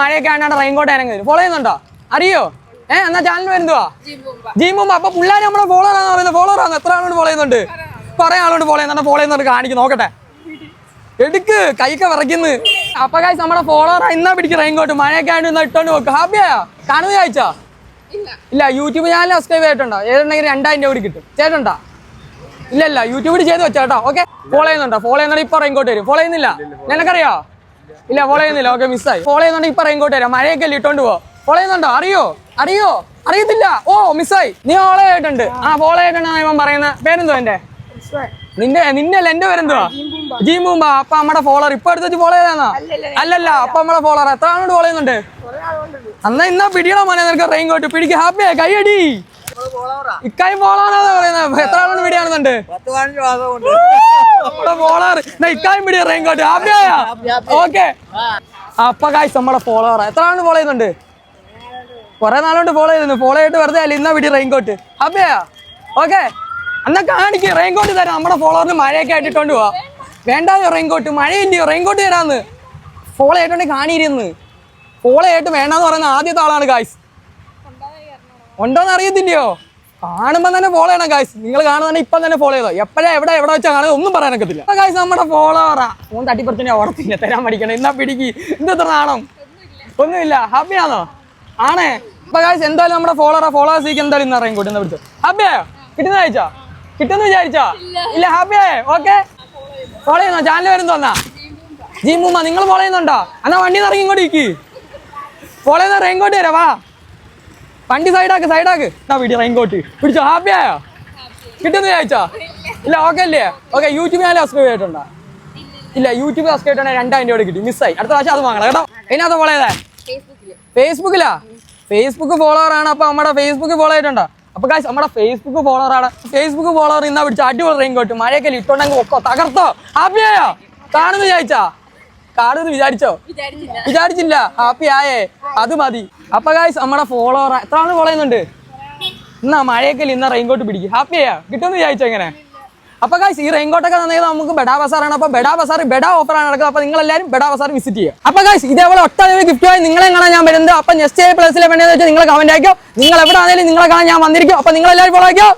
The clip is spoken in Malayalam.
മഴയൊക്കെ ആണ്ടാണ് റെയിൻകോട്ട് ഇറങ്ങി വരും. ഫോളോ ചെയ്യുന്നുണ്ടോ? അറിയോ? ഏ എന്നാ ചാനൽ വരുന്നുവാ ജീമുമ്പ അപ്പൊ പിള്ളേർ നമ്മളെ ഫോളോ ആണെന്ന് പറയുന്നത്? ഫോളോ ആണ്? എത്ര ആളോട് ഫോളോ ചെയ്യുന്നുണ്ട്? കുറെ ആളോട് ഫോളോ ചെയ്യുന്നുണ്ട്. ഫോളോ ചെയ്യുന്നവർ കാണിക്കും നോക്കട്ടെ. എടുക്ക് കൈക്ക് വിറയ്ക്കുന്നു. അപ്പൊ കാശ് നമ്മുടെ ഫോളോ ഇന്നാ പിടിക്കും റെയിൻകോട്ട് മഴയൊക്കെ ആയിട്ട് ഇട്ടോണ്ട് നോക്ക് ഹാപ്പിയാ കാണുന്ന ചോദിച്ചാ ഇല്ല യൂട്യൂബ് ചാനൽ സബ്സ്ക്രൈബ് ചെയ്തിട്ടുണ്ടോ? ഏതുണ്ടെങ്കിൽ രണ്ടായിരം രൂപ കൂടി കിട്ടും. ചേട്ടണ്ടാ ഇല്ല ഇല്ല. യൂട്യൂബിൽ ചെയ്ത് വെച്ചോ കേട്ടോ. ഓക്കെ ഫോളോ ചെയ്യുന്നുണ്ടോ? ഫോളോ ചെയ്യുന്നുണ്ട് ഇപ്പൊ റെയിൻകോട്ട് വരും. ഫോളോ ചെയ്യുന്നില്ല? നിനക്കറിയോ? ഇല്ല ഫോളോ ചെയ്യുന്നില്ല. ഓക്കെ മിസ്സായി ഫോളോ ചെയ്യുന്നുണ്ട് ഇപ്പൊ റെയിൻകോട്ട് വരാം മഴയൊക്കെ ഇട്ടോണ്ട് പോവാ. ഫോളോ ചെയ്യുന്നുണ്ടോ? അറിയോ? അറിയോ? അറിയത്തില്ല. ഓ മിസ്സായി നീ ഫോളോ ആയിട്ടുണ്ട് ആ ഫോളോ ആയിട്ടാണ് ഇവൻ പറയുന്ന. പേരെന്തോ എന്റെ നിന്റെ നിന്റെ അല്ല എന്റെ പേരെന്തുവാ? ജീമ്പൂമ്പ അപ്പൊ നമ്മുടെ ഫോളോവർ ഇപ്പൊ എടുത്ത് ഫോളോ ചെയ്താന്നാ അല്ലല്ല അപ്പൊ നമ്മുടെ ഫോളോവർ എത്ര ആളോട് ഫോളോ ചെയ്യുന്നുണ്ട്? അന്നാ ഇന്നാ പിടിയണോ മോനെ നിനക്ക് റെയിൻകോട്ട് പിടിക്ക് ഹാപ്പിയാ കൈയടി. ഇക്കായി ആണോ പറയുന്നത് എത്ര ആളോട് പിടിയാണെന്നുണ്ട് ഫോളോവർ ഇക്കായും പിടിയ റെയിൻ കോട്ട് ഹാപ്പിയായ ഓക്കെ. അപ്പൊ കായ്സ് നമ്മുടെ ഫോളോവർ എത്ര ആണ് ഫോളോ ചെയ്യുന്നുണ്ട്? കുറെ നാളുകൊണ്ട് ഫോളോ ചെയ്യുന്നു ഫോളോ ചെയ്തിട്ട് വെറുതെ അല്ല? ഇന്നാ പിടി റെയിൻകോട്ട് ഹാപ്പിയാ ഓക്കെ. എന്നാ കാണിക്ക്. റെയിൻകോട്ട് തരാം. നമ്മുടെ ഫോളോവറിന് മഴയൊക്കെ ആയിട്ട് ഇട്ടോണ്ട് പോവാ വേണ്ടായോ റെയിൻകോട്ട് മഴയില്ലയോ റെയിൻകോട്ട് തരാന്ന്. ഫോളോ ചെയ്തിട്ടുണ്ടെങ്കിൽ കാണിയിരുന്ന്. ഫോളോ ചെയ്തിട്ട് വേണ്ടാന്ന് പറയുന്ന ആദ്യത്തെ ആളാണ് ഗായ്സ് ഉണ്ടോന്ന് അറിയത്തില്ലയോ? കാണുമ്പോൾ തന്നെ ഫോളോ ചെയ്യണം ഗായ്സ് നിങ്ങൾ കാണുന്ന ഇപ്പം തന്നെ ഫോളോ ചെയ്തോ? എപ്പോഴാ എവിടെ എവിടെ വെച്ചാൽ കാണുന്നത്? ഒന്നും പറയാൻ ഒക്കത്തില്ല. ഗായ്സ് നമ്മുടെ ഫോളോവറാ ഫോൺ തട്ടിപ്പറച്ചിനെ ഓടത്തില്ല. തരാൻ പഠിക്കണം എന്നാ പിടിക്ക്? എന്തെത്ര ആണോ ഒന്നുമില്ല. ഹബിയാണോ? ആണേ. ഇപ്പൊ ഗായ്സ് എന്തായാലും നമ്മുടെ ഫോളോറാ ഫോളോവേഴ്സിക്ക് എന്തായാലും ഇന്ന് അറിയാൻ കൂട്ടുന്ന പിടിച്ചു ഹബിയോ കിട്ടുന്ന കഴിച്ചാ കിട്ടുന്ന വിചാരിച്ചോ? ഇല്ല ഹാപ്പിയായേ ഓക്കെ. ഫോളോ ചെയ്യുന്നോ? ചാനൽ വരുന്നോ എന്നാ? ജീമൂമ്മ നിങ്ങൾ ഫോളോ ചെയ്യുന്നുണ്ടോ? എന്നാ വണ്ടി ഇറങ്ങി ഇങ്ങോട്ട് ഇരിക്കി. ഫോളോ ചെയ്യുന്ന റെയിൻകോട്ട് തരാം വാ. വണ്ടി സൈഡാക്ക് സൈഡാക്ക്. ആ പിടി റെയിൻകോട്ട് പിടിച്ചോ ആയോ? കിട്ടുന്ന ചോദിച്ചോ ഇല്ല ഓക്കെ അല്ലേ? ഓക്കെ യൂട്യൂബ് ചാനൽ സബ്സ്ക്രൈബ് ചെയ്തിട്ടുണ്ടോ? ഇല്ല യൂട്യൂബ് സബ്സ്ക്രൈബ് ചെയ്തിട്ടുണ്ടെങ്കിൽ രണ്ടായിരം രൂപ കിട്ടി. മിസ്സായി അടുത്ത പ്രാവശ്യം അത് വാങ്ങണം കേട്ടോ. അതിനകത്ത് ഫോളോ ചെയ്തേ. ഫേസ്ബുക്കിലാ ഫേസ്ബുക്ക് ഫോളോവർ ആണ്. അപ്പൊ നമ്മുടെ ഫേസ്ബുക്ക് ഫോളോ ചെയ്തിട്ടുണ്ടോ? അപ്പൊ കാശ് നമ്മുടെ ഫേസ്ബുക്ക് ഫോളോവർ ആണ്. ഫേസ്ബുക്ക് ഫോളോവർ ഇന്നാ പിടിച്ച അടിപൊളി റെയിൻ കോട്ട് മഴയൊക്കെ ഇട്ടുണ്ടെങ്കിൽ ഒക്കെ തകർത്തോ. ഹാപ്പിയായോ കാണുന്നു വിചാരിച്ചാ കാണുന്നു വിചാരിച്ചോ? വിചാരിച്ചില്ല. ഹാപ്പി ആയേ. അത് മതി. അപ്പൊ ഗായ്സ് നമ്മുടെ ഫോളോവർ എത്ര ആൾ ഫോളോ ചെയ്യുന്നുണ്ട്? എന്നാ മഴയൊക്കെ ഇന്നാ റെയിൻകോട്ട് ഹാപ്പി ഹാപ്പിയാ കിട്ടുമെന്ന് വിചാരിച്ചോ എങ്ങനെ അപ്പൊ ഗായ്സ് ഈ റെയിൻകോട്ടൊക്കെ തന്നത് നമുക്ക് ബെഡാ ബസാറാണ്. അപ്പൊ ബെഡാ ബസാർ ബെഡാ ഓഫറാണ് നടക്കുന്നത്. അപ്പൊ നിങ്ങൾ എല്ലാവരും ബെഡാ ബസാർ വിസിറ്റ് ചെയ്യുക. അപ്പൊ ഗായ്സ് ഇതേപോലെ ഒട്ടനവധി ഗിഫ്റ്റുമായി നിങ്ങളെ കാണാൻ ഞാൻ വരുന്നത് അപ്പൊ നെക്സ്റ്റ് പ്ലേസിലെ വേണ്ടതെന്ന് വെച്ചാൽ നിങ്ങൾ കമന്റ് ആയിക്കോ നിങ്ങൾ എവിടെ ആണെങ്കിലും നിങ്ങളെ കാണാൻ ഞാൻ വന്നിരിക്കും. അപ്പൊ നിങ്ങൾ എല്ലാവരും ഫോളോ ആയിക്കോ